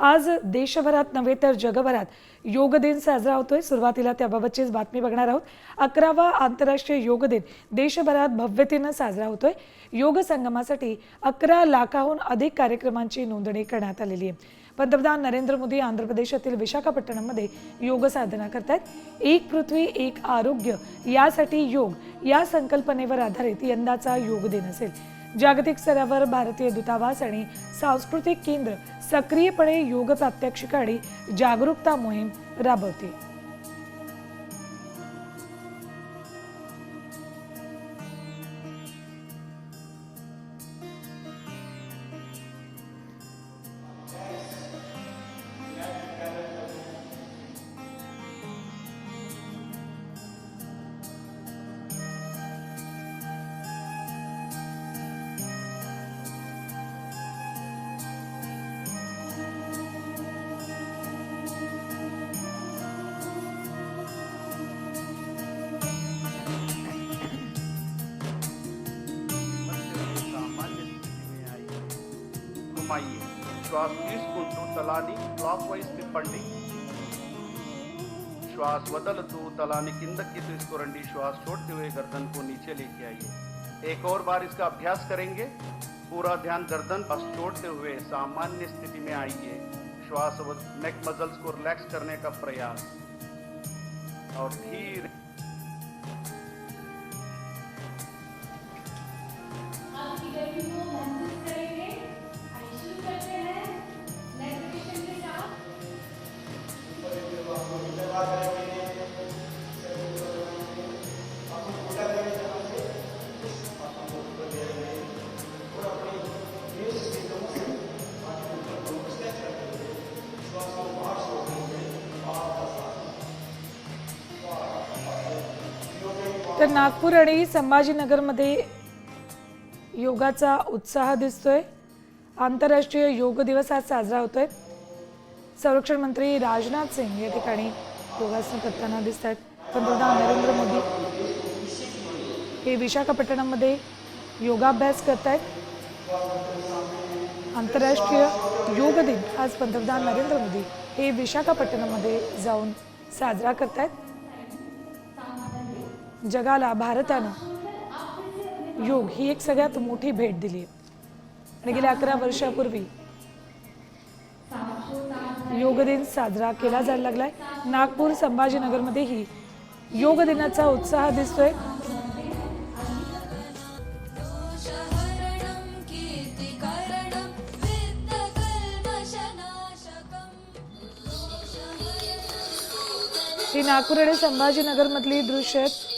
आज देशभरात नव्हे तर जगभरात योग दिन साजरा होतोय. सुरुवातीला त्याबाबतचीच बातमी बघणार आहोत. अकरावा आंतरराष्ट्रीय योग दिन देशभरात भव्यतेनं साजरा होतोय. योग संगमासाठी अकरा लाखाहून अधिक कार्यक्रमांची नोंदणी करण्यात आलेली आहे. पंतप्रधान नरेंद्र मोदी आंध्र प्रदेशातील विशाखापट्टणममध्ये योग साधना करतायत. एक पृथ्वी एक आरोग्य यासाठी योग या संकल्पनेवर आधारित यंदाचा योग दिन असेल. जागतिक स्तरावर भारतीय दूतावास आणि सांस्कृतिक केंद्र सक्रियपणे योग प्रात्यक्षिक आणि जागरूकता मोहीम राबवते. श्वास తీసుకుంటూ తలాని క్లాక్ వైజ్ తిప్పండి श्वास వదలుతూ తలాని కిందకి తీసుకురండి श्वास छोड़ते हुए गर्दन को नीचे लेके आइए एक और बार इसका अभ्यास करेंगे पूरा ध्यान गर्दन बस छोड़ते हुए सामान्य स्थिति में आइए श्वास नेक मसल्स को रिलैक्स करने का प्रयास और धीरे आपकी गर्मी तर नागपूर आणि संभाजीनगरमध्ये योगाचा उत्साह दिसतोय. आंतरराष्ट्रीय योग दिवस आज साजरा होतोय. संरक्षण मंत्री राजनाथ सिंग या ठिकाणी योगासन करताना दिसत आहेत पंतप्रधान नरेंद्र मोदी हे विशाखापट्टणममध्ये योगाभ्यास करत आहेत आंतरराष्ट्रीय योग दिन आज पंतप्रधान नरेंद्र मोदी हे विशाखापट्टणममध्ये जाऊन साजरा करत आहेत जगाला भारतानं योग ही एक सगळ्यात मोठी भेट दिली. आहे आणि गेल्या अकरा वर्षापूर्वी योग दिन साजरा केला जायला लागलाय. नागपूर संभाजीनगरमध्येही योग दिनाचा उत्साह दिसतोय. ही नागपूर आणि संभाजीनगरमधली दृश्य आहेत.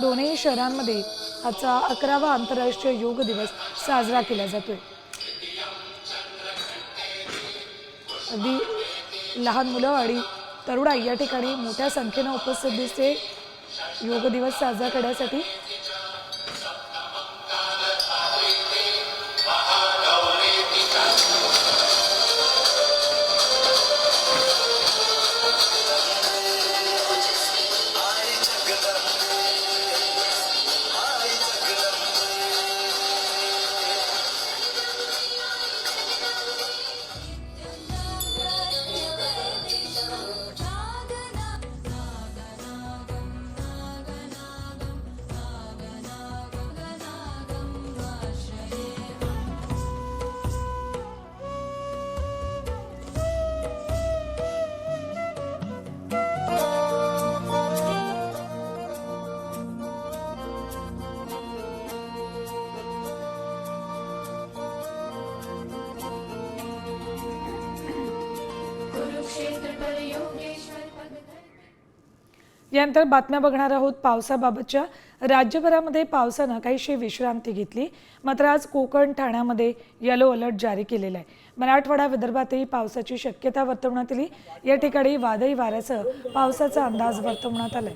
दोन्ही शहरांमध्ये आजचा अकरावा आंतरराष्ट्रीय योग दिवस साजरा केला जातोय. अगदी लहान मुलं आणि तरुणाई या ठिकाणी मोठ्या संख्येनं उपस्थित दिसते योग दिवस साजरा करण्यासाठी यानंतर बातम्या बघणार आहोत पावसाबाबतच्या. राज्यभरामध्ये पावसानं काहीशी विश्रांती घेतली. मात्र आज कोकण ठाण्यामध्ये येलो अलर्ट जारी केलेला आहे. मराठवाडा विदर्भातही पावसाची शक्यता वर्तवण्यात आली. या ठिकाणी वादळी वाऱ्यासह पावसाचा अंदाज वर्तवण्यात आलाय.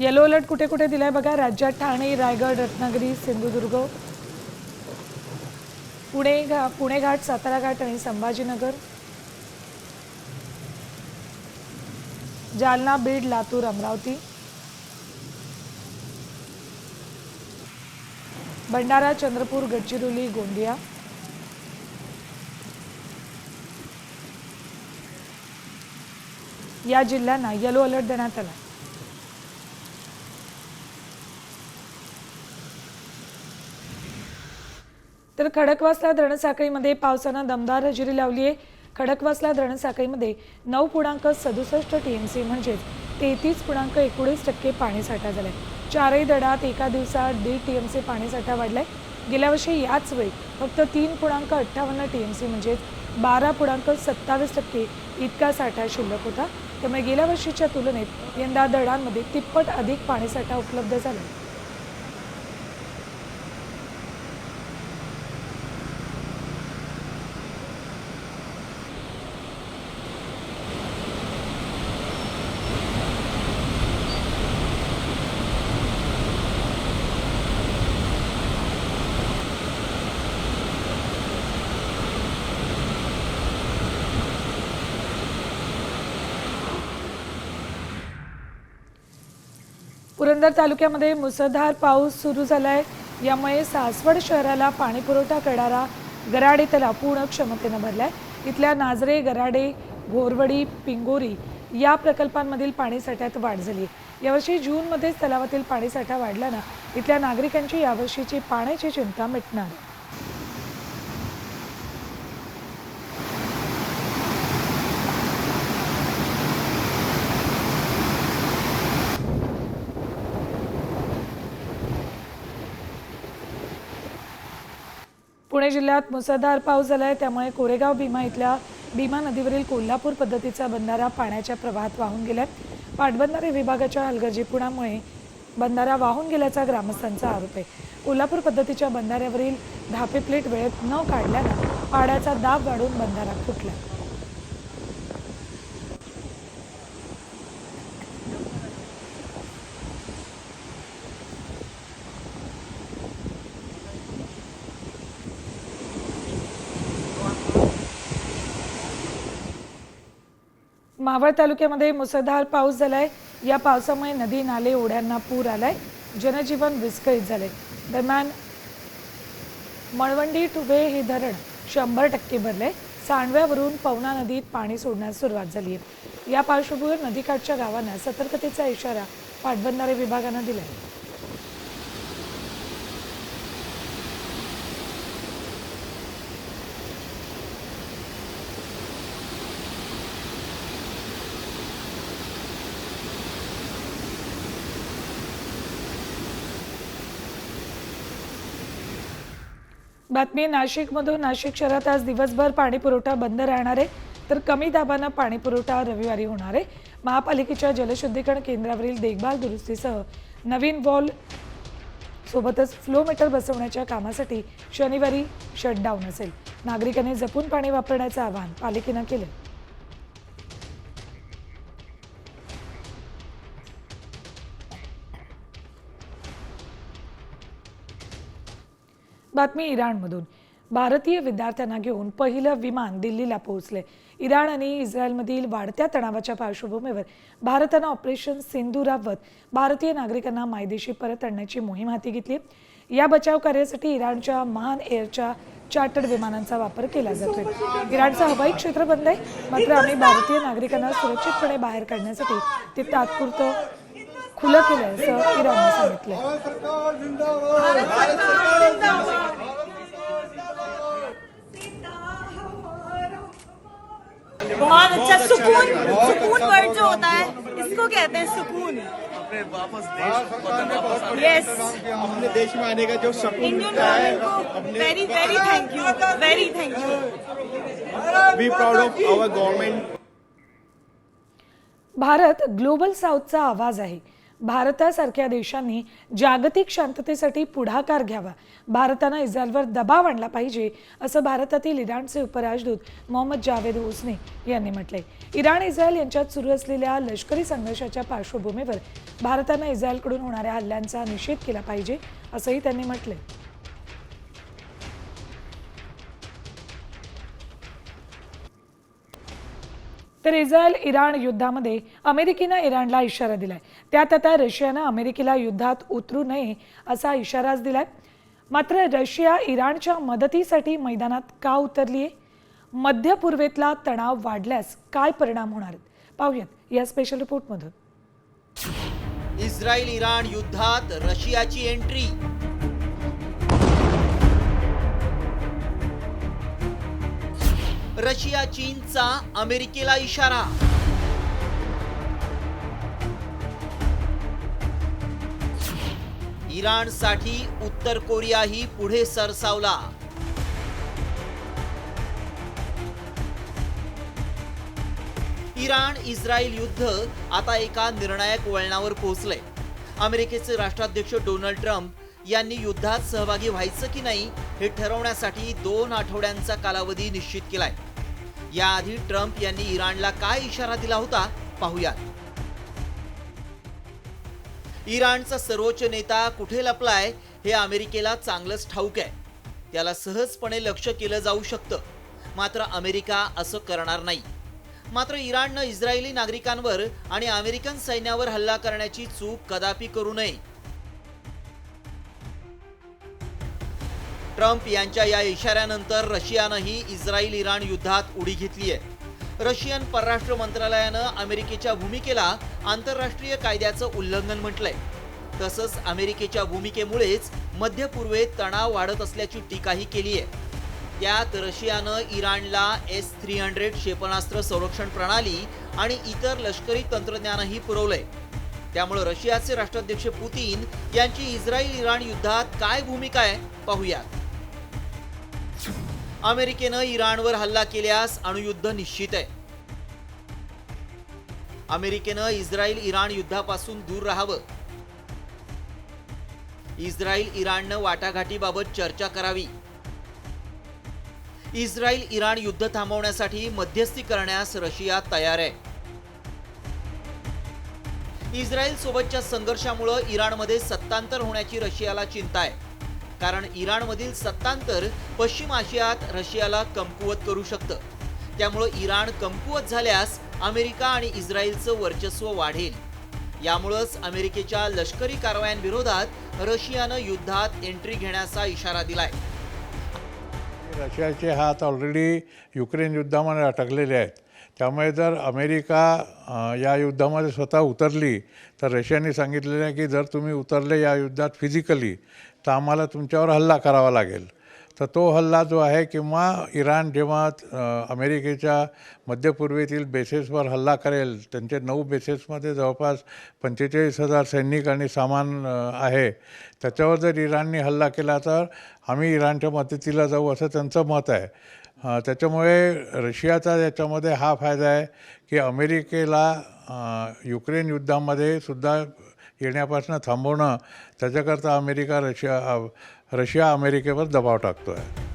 येलो अलर्ट कुठे कुठे दिलाय बघा. राज्यात ठाणे रायगड रत्नागिरी सिंधुदुर्ग पुणे घा पुणे घाट सातारा घाट आणि संभाजीनगर. जालना बीड लातूर अमरावती. भंडारा चंद्रपूर गडचिरोली गोंदिया. या जिल्ह्यांना येलो अलर्ट देण्यात आला तर खडकवासला धरणसाखळीमध्ये पावसानं दमदार हजेरी लावली आहे. खडकवासला धरणसाखळीमध्ये नऊ पूर्णांक सदुसष्ट टी एम सी म्हणजेच तेहतीस पूर्णांक एकोणीस टक्के पाणीसाठा झाला आहे चारही दडात एका दिवसात दीड टी एम सी पाणीसाठा वाढलाय. गेल्या वर्षी याच वेळी फक्त तीन पूर्णांक अठ्ठावन्न टी एम सी म्हणजेच बारा पूर्णांक सत्तावीस टक्के इतका साठा शिल्लक होता. त्यामुळे गेल्या वर्षीच्या तुलनेत यंदा दडांमध्ये तिप्पट अधिक पाणीसाठा उपलब्ध झाला पुरंदर तालुक्यामध्ये मुसळधार पाऊस सुरू झाला आहे यामुळे सासवड शहराला पाणीपुरवठा करणारा गराडे तलाव पूर्ण क्षमतेनं भरलाय. इथल्या नाजरे गराडे घोरवडी पिंगोरी या प्रकल्पांमधील पाणीसाठ्यात वाढ झाली यावर्षी जूनमध्येच तलावातील पाणीसाठा वाढल्यानं इथल्या नागरिकांची यावर्षीची पाण्याची चिंता मिटणार. पुणे जिल्ह्यात मुसळधार पाऊस झालाय. त्यामुळे कोरेगाव भीमा इथल्या भीमा नदीवरील कोल्हापूर पद्धतीचा बंधारा पाण्याच्या प्रवाहात वाहून गेलाय. पाटबंधारे विभागाच्या हलगर्जीपणामुळे बंधारा वाहून गेल्याचा ग्रामस्थांचा आरोप आहे. कोल्हापूर पद्धतीच्या बंधाऱ्यावरील धापे प्लेट वेळेत न काढल्यानं पाण्याचा दाब वाढून बंधारा फुटला. मावळ तालुक्यामध्ये मुसळधार पाऊस झालाय. या पावसामुळे नदी नाले ओढ्यांना पूर आलाय. जनजीवन विस्कळीत झाले दरम्यान मळवंडी टुबे हे धरण शंभर टक्के भरले सांडव्यावरून पवना नदीत पाणी सोडण्यास सुरुवात झाली आहे या पार्श्वभूमीवर नदीकाठच्या गावांना सतर्कतेचा इशारा पाटबंधारे विभागानं आहे बातमी नाशिकमधून नाशिक शहरात आज दिवसभर पाणीपुरवठा बंद राहणार आहे. तर कमी दाबानं पाणीपुरवठा रविवारी होणार आहे. महापालिकेच्या जलशुद्धीकरण केंद्रावरील देखभाल दुरुस्तीसह नवीन वॉल सोबतच फ्लो मीटर बसवण्याच्या कामासाठी शनिवारी शटडाऊन असेल. नागरिकांनी जपून पाणी वापरण्याचं आवाहन पालिकेनं केलं. बातमी इराणमधून. भारतीय विद्यार्थ्यांना घेऊन पहिलं विमान दिल्लीला पोहोचले. इराण आणि इस्रायलमधील वाढत्या तणावाच्या पार्श्वभूमीवर भारतानं ऑपरेशन सिंधू राबवत भारतीय नागरिकांना मायदेशी परत आणण्याची मोहीम हाती घेतली. या बचाव कार्यासाठी इराणच्या महान एअरच्या चार्टर्ड विमानांचा वापर केला जातोय. इराणचं हवाई क्षेत्र बंद आहे. मात्र आम्ही भारतीय नागरिकांना सुरक्षितपणे बाहेर काढण्यासाठी ते तात्पुरतं खुलं केलं असं इराणनं सांगितलंय. बहुत अच्छा सुकून सुकून वर्ड जो होता है इसको कहते हैं सुकून। यस अपने देश में आने का जो सकून इंडियन मिलता है government very very thank you very thank you be proud of our government Bharat global साऊथचा आवाज़ आहे. भारतासारख्या देशांनी जागतिक शांततेसाठी पुढाकार घ्यावा. भारतानं इस्रायलवर दबाव आणला पाहिजे असं भारतातील इराणचे उपराजदूत मोहम्मद जावेद हुसने यांनी म्हटलंय. इराण इस्रायल यांच्यात सुरू असलेल्या लष्करी संघर्षाच्या पार्श्वभूमीवर भारतानं इस्रायलकडून होणाऱ्या हल्ल्यांचा निषेध केला पाहिजे असंही त्यांनी म्हटलंय. तर इस्रायल इराण युद्धामध्ये अमेरिकेनं इराणला इशारा दिलाय. त्यात आता रशियानं अमेरिकेला युद्धात उतरू नये असा इशाराच दिलाय. मात्र रशिया इराणच्या मदतीसाठी मैदानात का उतरली आहे मध्य पूर्वेतला तणाव वाढल्यास काय परिणाम होणार आहेत? पाहूयात या स्पेशल रिपोर्टमधून इस्रायल इराण युद्धात रशियाची एंट्री रशिया चीनचा अमेरिकेला इशारा. इराणसाठी उत्तर कोरियाही पुढे सरसावला. इराण इस्रायल युद्ध आता एका निर्णायक वळणावर पोहोचलंय. अमेरिकेचे राष्ट्राध्यक्ष डोनाल्ड ट्रम्प यांनी युद्धात सहभागी व्हायचं की नाही हे ठरवण्यासाठी दोन आठवड्यांचा कालावधी निश्चित केलाय. याआधी ट्रम्प यांनी इराणला काय इशारा दिला होता पाहूयात. इराणचा सर्वोच्च नेता कुठे लपलाय हे अमेरिकेला चांगलंच ठाऊक आहे. त्याला सहजपणे लक्ष केलं जाऊ शकतं. मात्र अमेरिका असं करणार नाही. मात्र इराणनं इस्रायली नागरिकांवर आणि अमेरिकन सैन्यावर हल्ला करण्याची चूक कदापि करू नये. ट्रम्प यांच्या या इशाऱ्यानंतर रशियानंही इस्रायल इराण युद्धात उडी घेतली आहे रशियन परराष्ट्र मंत्रालयानं अमेरिकेच्या भूमिकेला आंतरराष्ट्रीय कायद्याचं उल्लंघन म्हटलंय. तसंच अमेरिकेच्या भूमिकेमुळेच मध्य पूर्वेत तणाव वाढत असल्याची टीकाही केली आहे त्यात रशियानं इराणला एस थ्री हंड्रेड क्षेपणास्त्र संरक्षण प्रणाली आणि इतर लष्करी तंत्रज्ञानही पुरवलंय. त्यामुळे रशियाचे राष्ट्राध्यक्ष पुतीन यांची इस्रायल इराण युद्धात काय भूमिका आहे पाहूयात. अमेरिकेनं इराणवर हल्ला केल्यास अणुयुद्ध निश्चित आहे. अमेरिकेनं इस्रायल इराण युद्धापासून दूर राहावं. इस्रायल इराणनं वाटाघाटीबाबत चर्चा करावी. इस्रायल इराण युद्ध थांबवण्यासाठी मध्यस्थी करण्यास रशिया तयार आहे. इस्रायल सोबतच्या संघर्षामुळं इराणमध्ये सत्तांतर होण्याची रशियाला चिंता आहे. कारण इराणमधील सत्तांतर पश्चिम आशियात रशियाला कमकुवत करू शकतं. त्यामुळं इराण कमकुवत झाल्यास अमेरिका आणि इस्रायलचं वर्चस्व वाढेल. यामुळंच अमेरिकेच्या लष्करी कारवायांविरोधात रशियानं युद्धात एंट्री घेण्याचा इशारा दिलाय. रशियाचे हात ऑलरेडी युक्रेन युद्धामध्ये अटकलेले आहेत. त्यामुळे जर अमेरिका या युद्धामध्ये स्वतः उतरली तर रशियाने सांगितलेलं आहे की जर तुम्ही उतरले या युद्धात फिजिकली तर आम्हाला तुमच्यावर हल्ला करावा लागेल. तर तो हल्ला जो आहे किंवा इराण जेव्हा अमेरिकेच्या मध्यपूर्वेतील बेसेसवर हल्ला करेल त्यांचे नऊ बेसेसमध्ये जवळपास पंचेचाळीस हजार सैनिक आणि सामान आहे. त्याच्यावर जर इराणने हल्ला केला तर आम्ही इराणच्या मदतीला जाऊ असं त्यांचं मत आहे. त्याच्यामुळे रशियाचा याच्यामध्ये हा फायदा आहे की अमेरिकेला युक्रेन युद्धामध्ये सुद्धा येण्यापासून थांबवणं त्याच्याकरता अमेरिका रशिया रशिया अमेरिकेवर दबाव टाकतो आहे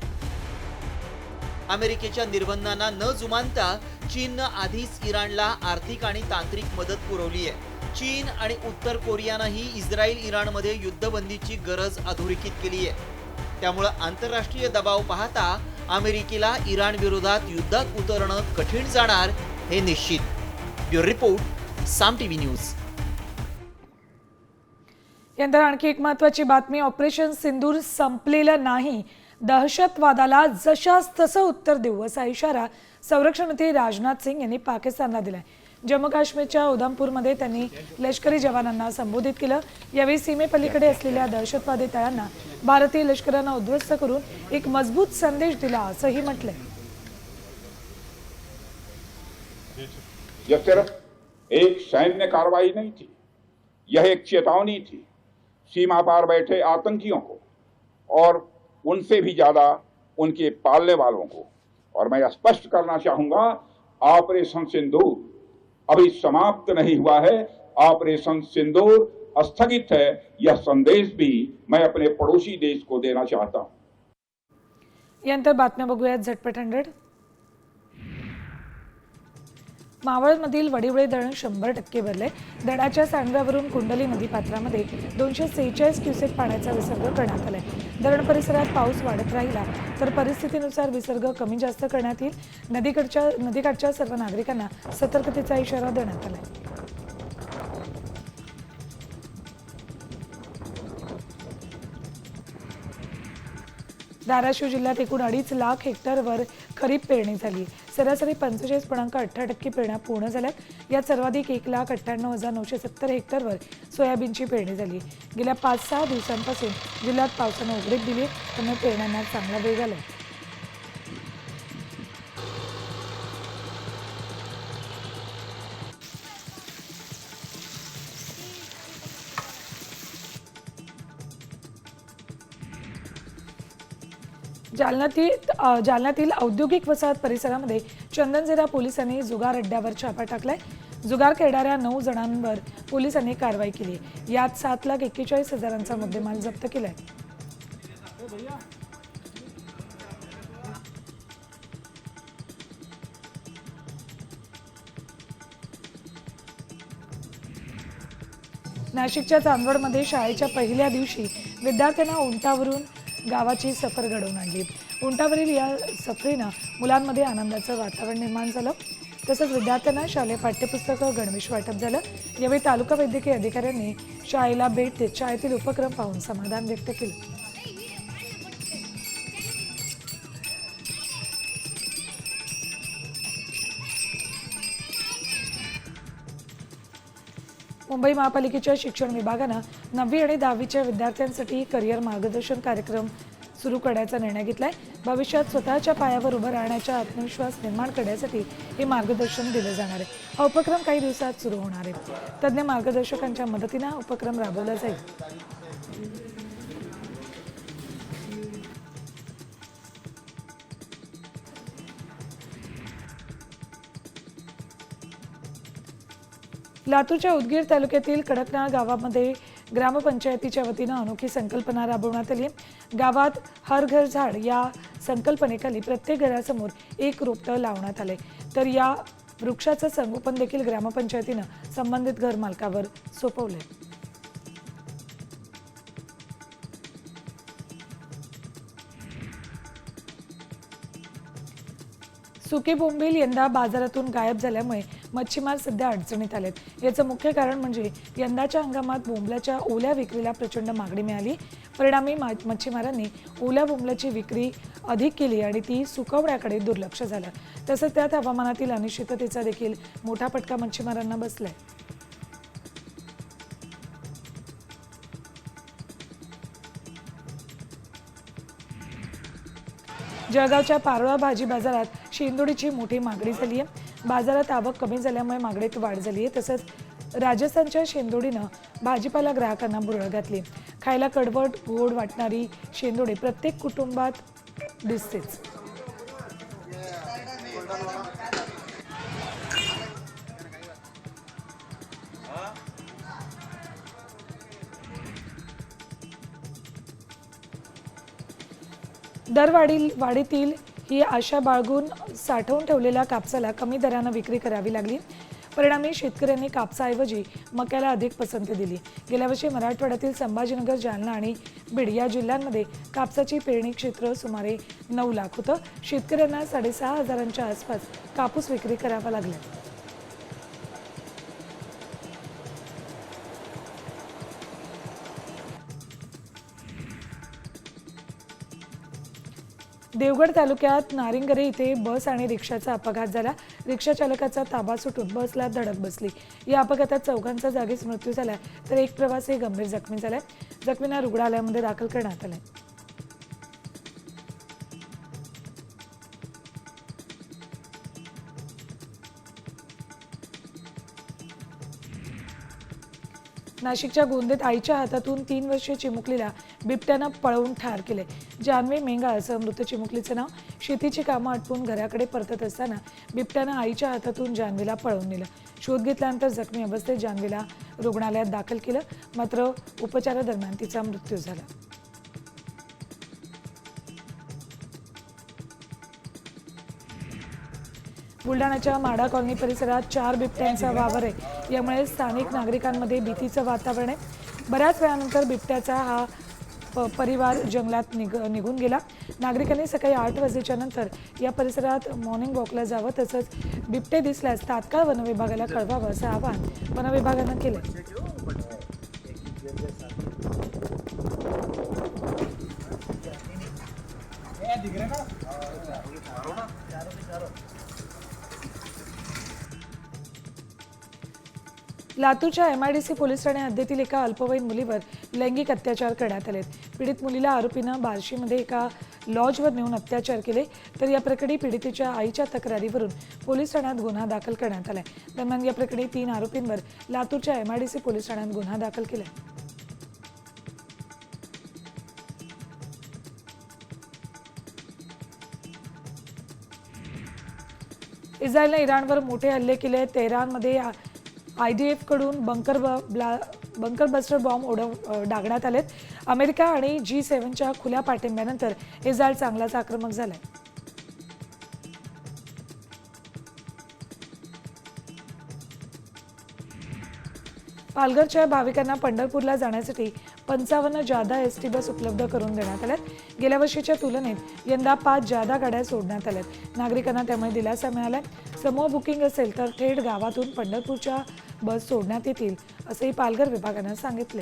अमेरिकेच्या निर्बंधांना न जुमानता चीननं आधीच इराणला आर्थिक आणि तांत्रिक मदत पुरवली आहे. चीन आणि उत्तर कोरियानंही इस्रायल इराणमध्ये युद्धबंदीची गरज अधोरेखित केली आहे. त्यामुळं आंतरराष्ट्रीय दबाव पाहता अमेरिकेला इराण विरोधात युद्धात उतरणं कठीण जाणार हे निश्चित. Bureau report Saam TV news. यंदा आणखी एक महत्वाची बातमी ऑपरेशन सिंदूर संपलेलं नाही. दहशतवादाला जशास तसं उत्तर देऊ असा इशारा संरक्षण मंत्री राजनाथ सिंग यांनी पाकिस्तानला दिलाय. जम्मू काश्मीरच्या उधमपूरमध्ये त्यांनी लष्करी जवानांना संबोधित केलं. यावेळी सीमेपलीकडे असलेल्या दहशतवादी तळांना भारतीय लष्करानं उद्ध्वस्त करून एक मज़बूत संदेश दिला असंही म्हटलंय. यह सिर्फ़ एक सैन्य कार्रवाई नहीं थी, यह एक चेतावनी थी। सीमा पार बैठे आतंकियों को और उनसे भी ज़्यादा उनके पालने वालों को। और मैं स्पष्ट करना चाहूँगा, ऑपरेशन सिंदूर अभी समाप्त नहीं हुआ है। ऑपरेशन सिंदूर स्थगित है यह संदेश भी मैं अपने पड़ोसी देश को देना चाहता हूं। यानंतर बातम्या बघूयात झटपट हंड्रेड। मावळमधील वडिवळे धरण शंभर टक्के भरले धरणाच्या सांडव्यावरून कुंडली नदीपात्रामध्ये दोनशे सेहेचाळीस क्युसेक पाण्याचा विसर्ग करण्यात आलाय. धरण परिसरात पाऊस वाढत राहिला तर परिस्थितीनुसार विसर्ग कमी जास्त करण्यात येईल. नदीकडच्या नदीकाठच्या सर्व नागरिकांना सतर्कतेचा इशारा देण्यात आला आहे धाराशिव जिल्ह्यात एकूण अडीच लाख हेक्टरवर खरीप पेरणी झाली. सरासरी पंचेचाळीस पूर्णांक अठरा टक्के पेरण्या पूर्ण झाल्यात. यात सर्वाधिक एक लाख अठ्ठ्याण्णव हजार नऊशे सत्तर हेक्टरवर सोयाबीनची पेरणी झाली. गेल्या पाच सहा दिवसांपासून जिल्ह्यात पावसानं उघडीप दिली त्यामुळे पेरण्यांना चांगला वेग आहे जालन्यातील जालन्यातील औद्योगिक वसाहत परिसरामध्ये चंदनझिरा पोलिसांनी जुगार अड्ड्यावर छापा टाकलाय. जुगार खेळणाऱ्या नऊ जणांवर पोलिसांनी कारवाई केली. यात सात लाख एक्केचाळीस हजारांचा मुद्देमाल जप्त केलाय. नाशिकच्या चांदवडमध्ये शाळेच्या पहिल्या दिवशी विद्यार्थ्यांना उंटावरून गावाची सफर घडवून आणली. उंटावरील या सफरीनं मुलांमध्ये आनंदाचं वातावरण निर्माण झालं. तसंच विद्यार्थ्यांना शालेय पाठ्यपुस्तकं गणवेश वाटप झालं. यावेळी तालुका वैद्यकीय अधिकाऱ्यांनी शाळेला भेट देत शाळेतील उपक्रम पाहून समाधान व्यक्त केलं. मुंबई महापालिकेच्या शिक्षण विभागानं नववी आणि दहावीच्या विद्यार्थ्यांसाठी करिअर मार्गदर्शन कार्यक्रम सुरू करण्याचा निर्णय घेतलाय. भविष्यात स्वतःच्या पायावर उभं राहण्याचा आत्मविश्वास निर्माण करण्यासाठी हे मार्गदर्शन दिलं जाणार आहे. हा उपक्रम काही दिवसात सुरू होणार आहे. तज्ज्ञ मार्गदर्शकांच्या मदतीनं हा उपक्रम राबवला जाईल. लातूरच्या उदगीर तालुक्यातील कडकनाळ गावामध्ये ग्रामपंचायतीच्या वतीनं अनोखी संकल्पना राबवण्यात आली. गावात हर घर झाड या संकल्पनेखाली प्रत्येक घरासमोर एक रोपटं लावण्यात आले. तर या वृक्षाचं संगोपन देखील ग्रामपंचायतीनं संबंधित घर मालकावर सोपवलंय. सुके बोंबील यंदा बाजारातून गायब झाल्यामुळे मच्छीमार सध्या अडचणीत आलेत. याचं मुख्य कारण म्हणजे यंदाच्या हंगामात बोंबल्याच्या ओल्या विक्रीला प्रचंड मागणी मिळाली. परिणामी मा- मच्छीमारांनी ओल्या बोंबल्याची विक्री अधिक केली आणि ती सुकवण्याकडे दुर्लक्ष झालं. तसंच त्यात हवामानातील अनिश्चिततेचा देखील मोठा फटका मच्छीमारांना बसलाय. जळगावच्या पारोळा भाजी बाजारात शेंदोडीची मोठी मागणी झाली आहे बाजारात आवक कमी झाल्यामुळे मागणीत वाढ झाली आहे. तसंच राजस्थानच्या शेंदोडीनं भाजीपाला ग्राहकांना बुरळ घातली. खायला कडवट गोड वाटणारी शेंदोडी प्रत्येक कुटुंबात दिसतेच. दरवाढी वाढीतील ही आशा बाळगून साठवून ठेवलेल्या कापसाला कमी दरानं विक्री करावी लागली. परिणामी शेतकऱ्यांनी कापसाऐवजी मक्याला अधिक पसंती दिली. गेल्या वर्षी मराठवाड्यातील संभाजीनगर जालना आणि बीड या जिल्ह्यांमध्ये कापसाची पेरणी क्षेत्र सुमारे नऊ लाख होतं. शेतकऱ्यांना साडेसहा हजारांच्या आसपास कापूस विक्री करावा लागला. देवगड तालुक्यात नारिंगरे इथे बस आणि रिक्षाचा अपघात झाला. रिक्षा चालकाचा ताबा सुटून बसला धडक बसली. या अपघातात चौघांचा जागीच मृत्यू झाला तर एक प्रवासी गंभीर जखमी झालाय. जखमींना रुग्णालयामध्ये दाखल करण्यात आलंय. नाशिकच्या गोंदेत आईच्या हातातून तीन वर्षे चिमुकलीला बिबट्यानं पळवून ठार केले जानवी मेंगा असं मृत चिमुकलीचं नाव शेतीची कामं आटपून घराकडे परतत असताना बिबट्यानं आईच्या हातातून जानवीला पळवून नेलं. शोध घेतल्यानंतर जखमी अवस्थेत जानवीला रुग्णालयात दाखल केलं. मात्र उपचारादरम्यान तिचा मृत्यू झाला. बुलढाण्याच्या माडा कॉलनी परिसरात चार बिबट्यांचा वावर आहे. यामुळे स्थानिक नागरिकांमध्ये भीतीचं वातावरण आहे. बऱ्याच वेळानंतर बिबट्याचा हा प- परिवार जंगलात निघ निघून गेला. नागरिकांनी सकाळी आठ वाजेच्या नंतर या परिसरात मॉर्निंग वॉकला जावं तसंच बिबटे दिसल्यास तात्काळ वनविभागाला कळवावं असं आवाहन वनविभागानं केलं लातूरच्या एमआयडीसी पोलीस ठाणे हद्दीतील एका अल्पवयीन मुलीवर लैंगिक अत्याचार करण्यात आलेत. पीडित मुलीला आरोपीनं बार्शीमध्ये एका लॉजवर नेऊन अत्याचार केले तर या प्रकरणी पीडितेच्या आईच्या तक्रारीवरून पोलीस ठाण्यात गुन्हा दाखल करण्यात आलाय. दरम्यान या प्रकरणी तीन आरोपींवर लातूरच्या एमआयडीसी पोलीस ठाण्यात गुन्हा दाखल केलाय. इस्रायलने इराणवर मोठे हल्ले केले. तेहरानमध्ये आय डी एफकडून बंकर ब ब्ला बंकर बस्टर बॉम्ब उडव डागण्यात आलेत. अमेरिका आणि जी सेव्हनच्या खुल्या पाठिंब्यानंतर इस्रायल चांगलाच आक्रमक झालाय. पालघरच्या भाविकांना पंढरपूरला जाण्यासाठी पंचावन्न जादा एस टी बस उपलब्ध करून देण्यात आल्यात. गेल्या वर्षीच्या तुलनेत यंदा पाच जादा गाड्या सोडण्यात आल्यात. नागरिकांना त्यामुळे दिलासा मिळाला समूह बुकिंग असेल तर थेट गावातून पंढरपूरच्या बस सोडण्यात येतील असंही पालघर विभागानं सांगितले